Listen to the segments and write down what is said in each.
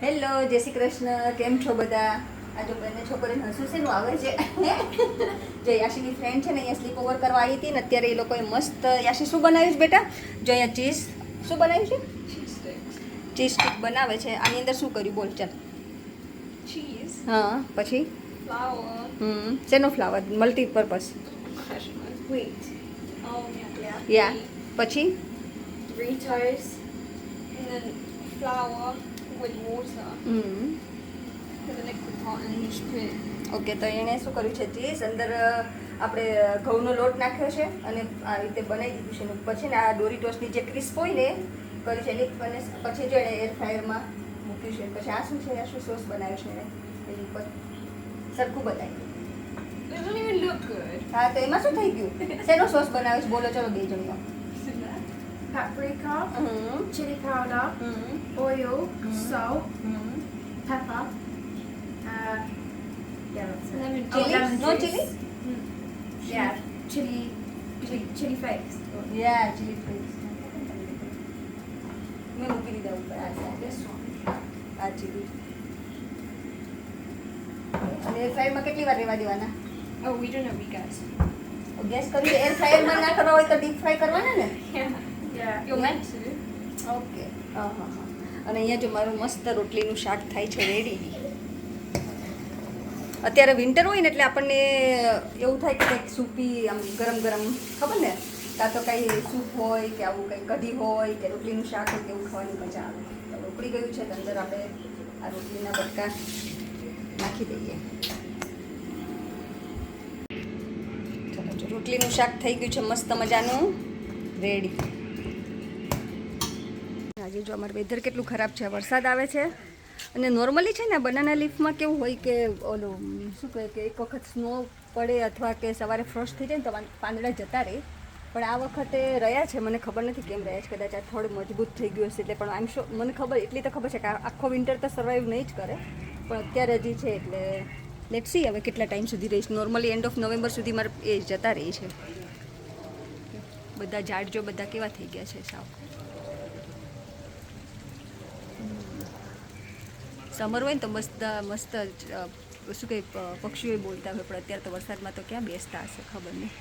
Hello જય શ્રી કૃષ્ણ. કેમ છો બધા? આ જો બંને છોકરીને હસું છે આવે છે. જો યાશીની ફ્રેન્ડ છે ને અહીંયા સ્લીપ ઓવર કરવા આવી હતી ને અત્યારે એ લોકોએ મસ્ત યાશી શું બનાવ્યું છે બેટા? જો અહીંયા ચીઝ શું બનાવ્યું છે? ચીઝ સ્ટીક બનાવે છે. આની અંદર શું કર્યું બોલ ચાલ. ચીઝ હા પછી? ફ્લાવર હમ શેનો ફ્લાવર મલ્ટીપર્પઝ યા પછી? And then flour. With water, Mm. with a liquid and you just put. Okay તો એણે શું કર્યું છે ચીઝ અંદર આપણે ઘઉંનો લોટ નાખ્યો છે અને આ રીતે બનાવી દીધું છે. પછી ને આ ડોરી ટોસની જે ક્રિસ્પ હોય ને કરી છે. એની અને પછી જો એણે એર ફ્રાયરમાં મૂક્યું છે. પછી આ શું છે? આ શું સોસ બનાવ્યો છે એની? ઉપર સરખું બતાવી. હા તો એમાં શું થઈ ગયું? શેનો સોસ બનાવ્યો છે? બોલો ચલો બે જણનો paprika, hmm chili powder, hmm oil, Mhm. salt, hmm pepper. Uh, yeah, that's it. Lemon Oh, Chili? lemon No juice. chili? Yeah, chili, chili, chili flakes. Yeah chili flakes મેં મૂકી દીધા ઉપર આ છે This one. આ chilli અને air ફ્રાયરમાં કેટલી વાર રહેવા દેવાના Oh, we don't know, we guys. Gas કરી એર ફ્રાયરમાં ના કરવા હોય તો ડીપ ફ્રાય કરવાના ને ઓકે હા હા હા અને અહીંયા જો મારું મસ્ત રોટલીનું શાક થાય છે રેડી અત્યારે વિન્ટર હોય ને એટલે આપણને એવું થાય કે કંઈક સૂપી આમ ગરમ ગરમ ખબર ને? કાં તો કંઈ સૂપ હોય કે આવું કંઈ કઢી હોય કે રોટલીનું શાક હોય કે એવું ખાવાની મજા આવે. તો ઉકળી ગયું છે અંદર આપણે આ રોટલીના બટકા નાખી દઈએ. ચલો જો રોટલીનું શાક થઈ ગયું છે મસ્ત મજાનું. રેડી આજે જો અમારું વેધર કેટલું ખરાબ છે, વરસાદ આવે છે. અને નોર્મલી છે ને બનાના લીફમાં કેવું હોય કે, ઓલું, શું કહે કે, એક વખત સ્નો પડે અથવા કે સવારે ફ્રોસ્ટ થઈ જાય ને તો પાંદડા જતા રહે. પણ આ વખતે રહ્યા છે, મને ખબર નથી કેમ રહ્યા છે. કદાચ આ થોડું મજબૂત થઈ ગયું હશે એટલે, પણ આમ શો મને ખબર, એટલી તો ખબર છે કે આખો વિન્ટર તો સર્વાઈવ નહીં જ કરે. પણ અત્યારે હજી છે એટલે લેટ સી હવે કેટલા ટાઈમ સુધી રહીશ. નોર્મલી એન્ડ ઓફ નવેમ્બર સુધી મારે એ જતા રહી છે. બધા ઝાડ જો બધા કેવા થઈ ગયા છે, સાવ. સમર હોય ને તો મસ્ત મસ્ત શું કંઈ પક્ષીઓ બોલતા હોય, પણ અત્યારે તો વરસાદમાં તો ક્યાં બેસતા હશે ખબર નહીં.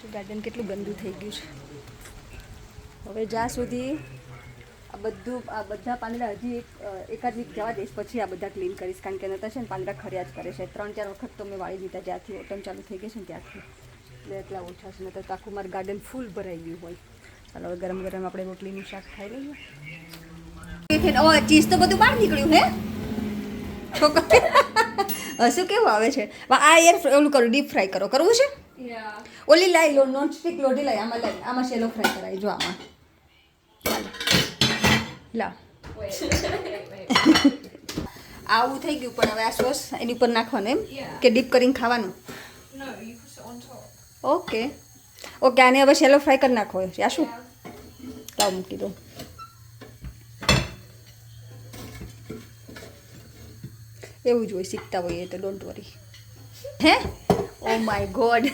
તો ગાર્ડન કેટલું ગંદુ થઈ ગયું છે. હવે જ્યાં સુધી આ બધું, આ બધા પાંદડા હજી એક એકાદ વીક જવા દઈશ, પછી આ બધા ક્લીન કરીશ, કારણ કે નતા છે ને પાંદડા ખર્યા જ કરે છે. ત્રણ, ચાર વખત તો મેં વાળી દીધા, જ્યાંથી ઓટમ ચાલુ થઈ ગઈ છે ને ત્યાંથી. એટલે એટલા ઓછા છે, નતર તો આખું મારું ગાર્ડન ફૂલ ભરાઈ ગયું હોય. ચાલો હવે ગરમ ગરમ આપણે રોટલીનું શાક ખાઈ લઈએ. ઓ ચીઝ તો બધું બહાર નીકળ્યું હે? શું કેવું આવે છે? આ એર ઓલું કરો ડીપ ફ્રાય કરો. કરવું છે? ઓલી લાઈ લો નોન સ્ટિક લોઢી લાઈ આમાં લાઈ આમાં શેલો ફ્રાય કરાય જો આમાં. ચાલો. લા. આવું થઈ ગયું પણ હવે આ સોસ એની ઉપર નાખવાનું એમ? કે ડીપ કરીને ખાવાનું. ઓકે ઓકે આને હવે શેલો ફ્રાય કરી નાખો આ શું. લાવ મૂકી દો એવું જ હોય શીખતા હોઈએ તો ડોન્ટ વરી હે? ઓ માય ગોડ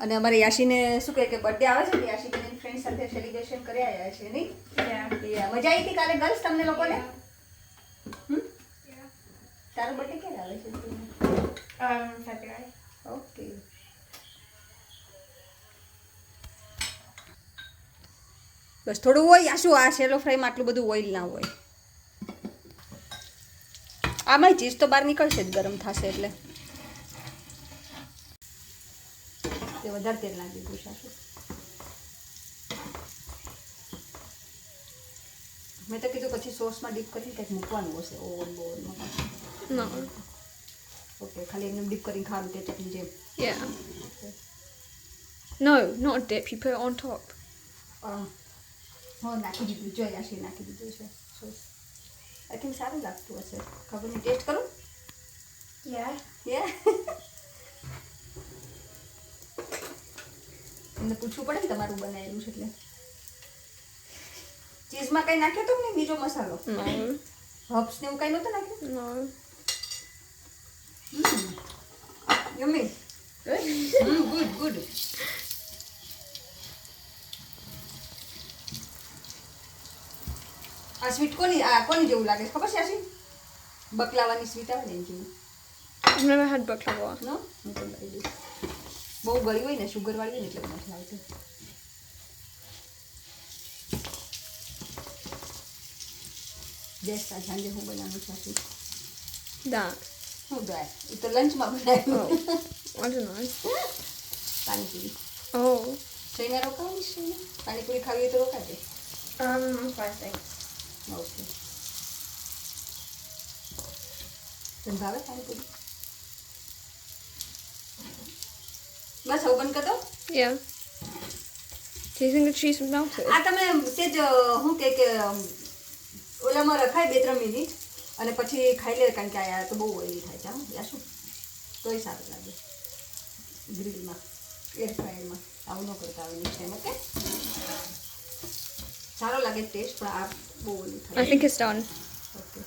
અને અમારે યાશીને શું કહે કે બર્થડે આવે છે ને યાશી બેન ફ્રેન્ડ સાથે સેલિબ્રેશન કરી આવ્યા છે નહીં? મજા આવી હતી કાલે ગર્લ્સ તમને લોકોને. તારો બર્થડે ક્યારે આવે છે Um, ઓકે બસ થોડું હોય આ શું આ શેલો ફ્રાઈમાં આટલું બધું ઓઇલ ના હોય. આમાંય ચીઝ તો બહાર નીકળશે જ ગરમ થશે એટલે તે વધારે તેલ નાખી દીધું સાસુ મેં તો કીધું પછી સોસમાં ડીપ કરીને કંઈક મૂકવાનું હશે ઓવન બોવનમાં. ઓકે ખાલી એમને ડીપ કરીને ખાવાનું ચટણી જેમ Yeah. No, not a dip. You put it on top. હા નાખી દીધું જો આશી નાખી દીધું છે સોસ આઈ થિંક સારું લાગતું હશે? ખબર નહીં ટેસ્ટ કરું? યાર યે એમને પૂછવું પડે ને તમારું બનાવેલું છે એટલે. ચીઝમાં કંઈ નાખ્યો તો ને બીજો મસાલો? હર્બ્સ ને એવું કંઈ નહોતું નાખ્યું? યમી ગુડ ગુડ આ સ્વીટ કોની આ કોની જેવું લાગે છે? ખબર છે આશી? બકલાવાની સ્વીટ આવે ને એની જેવું I've never had નો? હું તો લઈ દઈશ. બહુ ગળી હોય ને શુગર વાળી હોય ને એટલે નથી આવતી બેસ્ટ સાંજે હું બનાવું છું That. શું દોય એ તો લંચમાં બનાવ્યું. પાણીપુરી. ઓ. જઈને રોકાવીશ પાણીપુરી ખાવી તો રોકાજે. Um, five things. ઓકે તને ભાવે પાણીપુરી બસ open. Do you think the cheese melted? આ તમે તે જ શું કે કે ઓલામાં રખાય બે ત્રણ મિનિટ અને પછી ખાઈ લે કારણ કે આ તો બહુ ઓઈલી થાય છે હા? યા શું? તોય સારું લાગે. ગ્રીલમાં એર ફ્રાયરમાં આવું ન કરતા આવે નેક્સ્ટ ટાઈમ ઓકે સારો લાગે ટેસ્ટ પણ આ બહુ I think it's done okay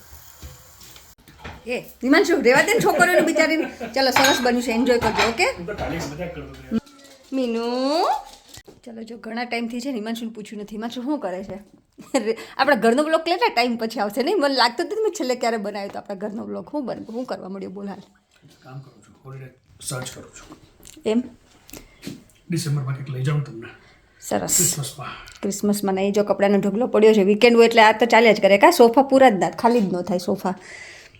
એ હિમાંશુ રેવા દે છોકરોને છોકરીઓને બિચારીને. ચાલો સરસ બન્યું છે. એન્જોય કરજો ઓકે મીનુ. ચાલો જો ઘણા ટાઈમથી છે ને હિમાંશુને પૂછ્યું નથી. હિમાંશુ શું કરે છે? આપણા ઘરનો બ્લોગ કેટલા ટાઈમ પછી આવશે? નહીં મને લાગતું હતું મેં છેલ્લે ક્યારે બનાવ્યો તો આપણા ઘરનો બ્લોગ હું બન હું કરવા મળ્યો બોલ હાલ. કામ કરું છું. હોલિડે સર્ચ કરું છું. એમ? ડિસેમ્બરમાં કંઈક લઈ જાઉં તમને. સરસ. ક્રિસમસમાં. નહીં જો કપડાનો ઢગલો પડ્યો છે વીકેન્ડ હોય એટલે આ તો ચાલ્યા જ કરે. કાં સોફા પૂરા જ ના ખાલી જ ન થાય સોફા.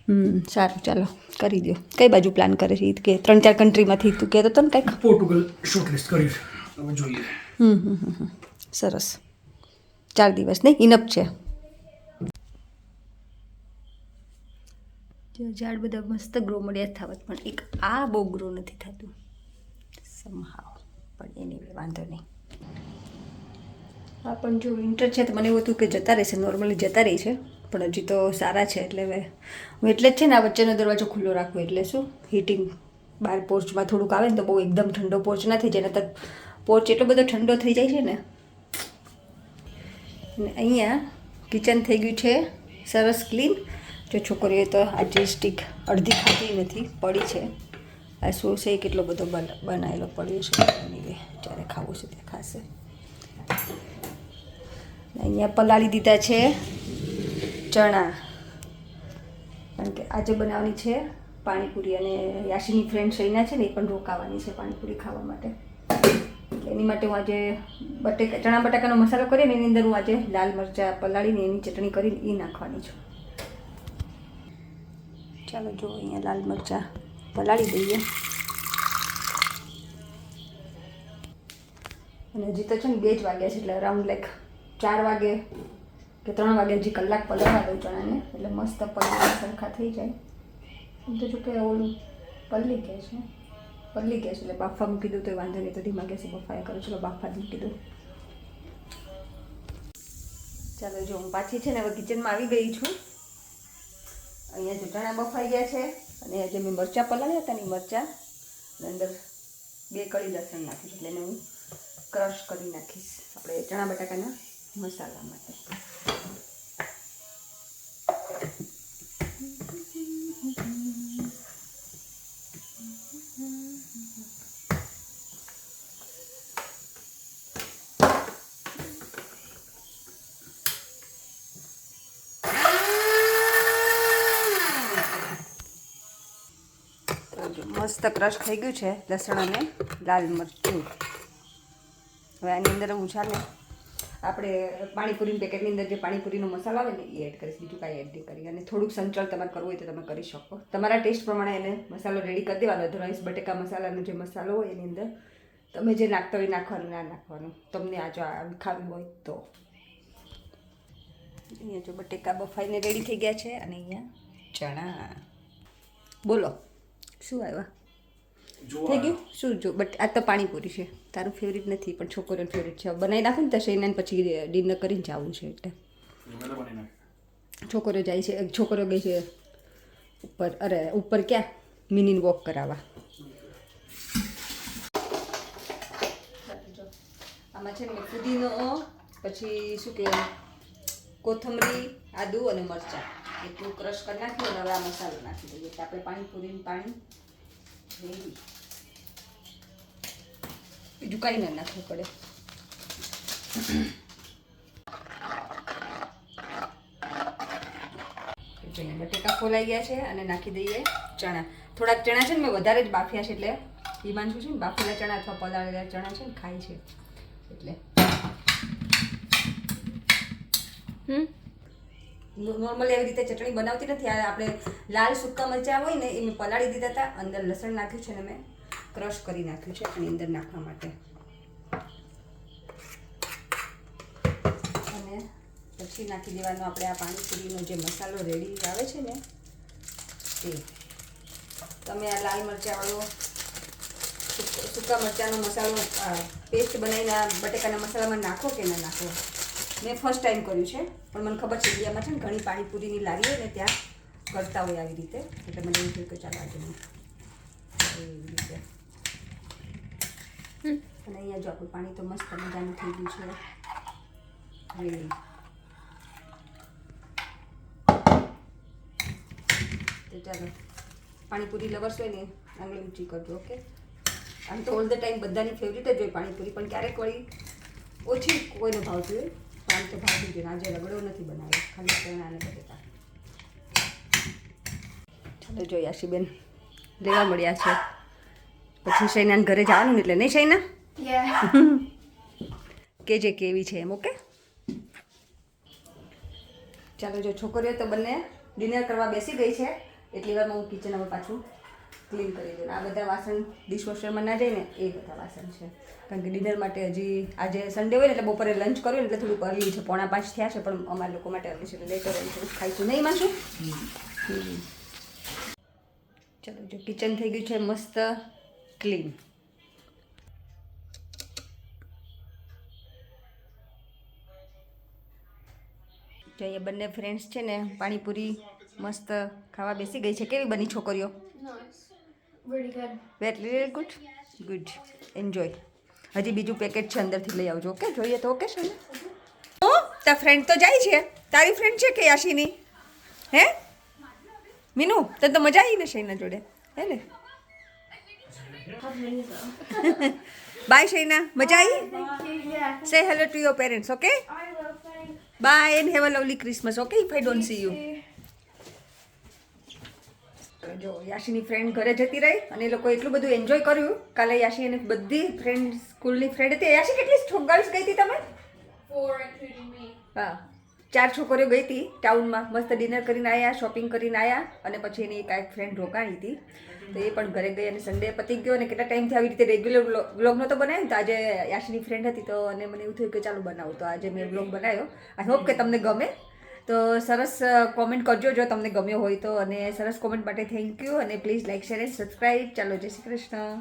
હમ સારું ચાલો કરી દો કઈ બાજુ પ્લાન કરે છે? કે ત્રણ ચાર કન્ટ્રીમાંથી તું કહેતો હતો ને કંઈક. પોર્ટુગલ શોર્ટલિસ્ટ કરી હવે જોઈએ. હમ હમ હમ. સરસ. ચાર દિવસ નહીં ઇનપ છે. ઝાડ બધા મસ્ત ગ્રો મળ્યા થવા પણ એક આ બહુ ગ્રો નથી થતું. સમહાવ પણ એની વાંધો નહીં. હા, પણ જો વિન્ટર છે તો મને એવું હતું કે જતા રહેશે નોર્મલી જતા રહી છે. પણ હજી તો સારા છે, એટલે હવે હું એટલે જ છે ને આ વચ્ચેનો દરવાજો ખુલ્લો રાખું, એટલે શું? હીટિંગ બહાર પોર્ચમાં થોડુંક આવે ને તો બહુ એકદમ ઠંડો પોર્ચ ના જેના ને પોર્ચ એટલો બધો ઠંડો થઈ જાય છે ને. અને અહીંયા કિચન થઈ ગયું છે, સરસ ક્લીન જો છોકરીઓએ તો આજે સ્ટીક અડધી ખાતી નથી, પડી છે. આ સોસે કેટલો બધો બના, બનાવેલો પડ્યો છે જ્યારે ખાવું છે ત્યાં ખાશે. અહીંયા પલાળી દીધા છે ચણા. કારણ કે આજે બનાવવાની છે પાણીપુરી અને યાશીની ફ્રેન્ડ સૈના છે ને, એ પણ રોકાવાની છે પાણીપુરી ખાવા માટે. એની માટે હું આજે બટેકા, ચણા બટાકાનો મસાલો કરીને એની અંદર હું આજે લાલ મરચાં પલાળીને એની ચટણી કરીને એ નાખવાની છું. ચાલો જો અહીંયા લાલ મરચાં પલાળી દઈએ. અને હજી તો છે ને બે જ વાગ્યા છે, એટલે અરાઉન્ડ લાઈક ચાર વાગે કે ત્રણ વાગે હજી કલાક પલાળવા દઉં ચણાને, એટલે મસ્ત પલાળીને સરખા થઈ જાય. એમ તો જો કે ઓલું પલ્લી કહે છે. પલ્લી કહે છે, એટલે બાફા મૂકી દઉં તો વાંધો નહીં, તો ધીમા ગેસે બફાયા કરું, ચલો બાફા મૂકી દઉં ચાલો જો, હું પાછી છે ને હવે કિચનમાં આવી ગઈ છું. અહીંયા જો ચણા બફાઈ ગયા છે, અને જે મેં મરચાં પલાળ્યા હતા ને મરચાં અંદર બે કળી લસણ નાખીશ, એટલે એને હું ક્રશ કરી નાખીશ. આપણે ચણા બટાકાના મસાલા માટે. મસ્ત ક્રશ થઈ ગયું છે લસણ અને લાલ મરચું. હવે આની અંદર હું છે ને આપણે પાણીપુરીની પેકેટની અંદર જે પાણીપુરીનો મસાલો આવે ને, એ એડ કરીશ. બીજું કાંઈ એડ નહીં કરી. અને થોડુંક સંચળ તમારે કરવું હોય તો તમે કરી શકો. તમારા ટેસ્ટ પ્રમાણે એને મસાલો રેડી કરી દેવાનો. અધરવાઇઝ બટેકા મસાલાનો જે મસાલો હોય એની અંદર તમે જે નાખતા હોય નાખવાનું, ના નાખવાનું. તમને આ જો ખાવું હોય તો. અહીંયા જો બટેકા બફાઈને રેડી થઈ ગયા છે અને અહીંયા ચણા. બોલો, શું આવ્યા? થઈ ગયું? શું જો બટ આ તો પાણીપુરી છે. તારું ફેવરિટ નથી પણ છોકરીઓનું ફેવરિટ છે. બનાવી નાખું ને તો એને પછી ડિનર કરીને જવું છે એટલે. છોકરો જાય છે છોકરો ગઈ છે ઉપર અરે ઉપર ક્યાં? મિનીને વોક કરાવવા. આમાં છે ને ફુદીનો પછી શું કહેવાય? કોથમરી આદુ અને મરચાં. એટલું ક્રશ કરી અને હવે આ મસાલો નાખી દઈએ. આપણે પાણીપુરીનું પાણી બીજું કાંઈ ના નાખવું પડે. બટેકા ફોલાઈ ગયા છે અને નાખી દઈએ ચણા. થોડાક ચણા છે ને મેં વધારે જ બાફ્યા છે એટલે હિમાંશુ છે ને બાફેલા ચણા અથવા પલાળેલા ચણા છે ને ખાય છે. એટલે Hmm? નોર્મલી એવી રીતે ચટણી બનાવતી નથી. આ આપણે લાલ સૂકા મરચાં હોય ને એ મેં પલાળી દીધા હતા, અંદર લસણ નાખ્યું છે ને મેં, ક્રશ કરી નાખ્યું છે એની અંદર નાખવા માટે. અને પછી નાખી દેવાનો આપણે આ પાણીપુરીનો જે મસાલો રેડી આવે છે ને, તે. તમે આ લાલ મરચાંવાળો સૂકા મરચાંનો મસાલો પેસ્ટ બનાવીને બટેકાના મસાલામાં નાખો કે ના નાખો? મેં ફર્સ્ટ ટાઈમ કર્યું છે. પણ મને ખબર છે ઇન્ડિયામાં છે ને ઘણી પાણીપુરીની લારી હોય ને ત્યાં કરતા હોય આવી રીતે. એટલે મને એવું થયું કે ચાલો આજે એવી રીતે. અને અહીંયા જો આપણું પાણી તો મસ્ત મજાનું થઈ ગયું છે. હવે તો ચાલો પાણીપુરી લવર્સ હોય ને આંગળી ઊંચી કરજો ઓકે? આમ તો ઓલ ધ ટાઈમ બધાની ફેવરિટ જ હોય પાણીપુરી પણ ક્યારેક વળી ઓછી કોઈને ભાવતી હોય આમ તો ભાવતી જ હોય આજે રગડો નથી બનાવ્યો. ખાલી ચણા અને ચાલો જોઈએ આશીબેન. લેવા મળ્યા છે. પછી શૈનાને ઘરે જવાનું એટલે નહીં શૈના. કે જે કેવી છે એમ ઓકે? ચાલો જો છોકરીઓ તો બંને ડિનર કરવા બેસી ગઈ છે. એટલી વારમાં હું કિચન હવે પાછું ક્લીન કરી દઉં આ બધા વાસણ ડિશવોશરમાં ના જાય ને, એ બધા વાસણ છે. કારણ કે ડિનર માટે હજી આજે સન્ડે હોય ને, એટલે બપોરે લંચ કર્યું એટલે થોડુંક અર્લી છે. પોણા પાંચ થયા છે, પણ અમારા લોકો માટે અર્લી છે. લેટર થોડુંક ખાઈશું નહીં માનશું ચલો, જો કિચન થઈ ગયું છે મસ્ત ક્લીન જો અહીંયા બંને ફ્રેન્ડ્સ છે ને, પાણીપુરી મસ્ત ખાવા બેસી ગઈ છે. કેવી બની છોકરીઓ. Very very good good enjoy હજી બીજું પેકેટ છે અંદરથી લઈ આવજો ઓકે જોઈએ તો ઓકે છે ને ઓ તાર ફ્રેન્ડ તો જાય છે. તારી ફ્રેન્ડ છે કે યાશીની? હે? મીનુ તને તો મજા આવી ને શૈના જોડે? હે ને? બાય શૈના? મજા આવી say hello to your parents okay. Bye and have a lovely Christmas okay if I don't see you જો યાશીની ફ્રેન્ડ ઘરે જતી રહી અને એ લોકો એટલું બધું એન્જોય કર્યું. કાલે યાશી અને બધી ફ્રેન્ડ સ્કૂલની ફ્રેન્ડ હતી. યાશી કેટલી ગર્લ્સ ગઈ હતી તમે. હા. ચાર છોકરીઓ ગઈ હતી ટાઉનમાં. મસ્ત ડિનર કરીને આવ્યા શોપિંગ કરીને આવ્યા અને પછી એની કાંઈક ફ્રેન્ડ રોકાણી હતી. તો એ પણ ઘરે ગઈ અને સન્ડે પતી ગયો અને કેટલા ટાઈમથી આવી રીતે રેગ્યુલર બ્લોગ નહોતો બનાવ્યો ને તો આજે યાશીની ફ્રેન્ડ હતી તો અને મને એવું થયું કે ચાલો બનાવું. તો આજે મેં બ્લોગ બનાવ્યો આઈ હોપ કે તમને ગમે. તો સરસ કોમેન્ટ કરજો જો તમને ગમ્યો હોય તો અને સરસ કોમેન્ટ માટે થેન્ક યુ અને please like share and subscribe ચાલો, જય શ્રી કૃષ્ણ.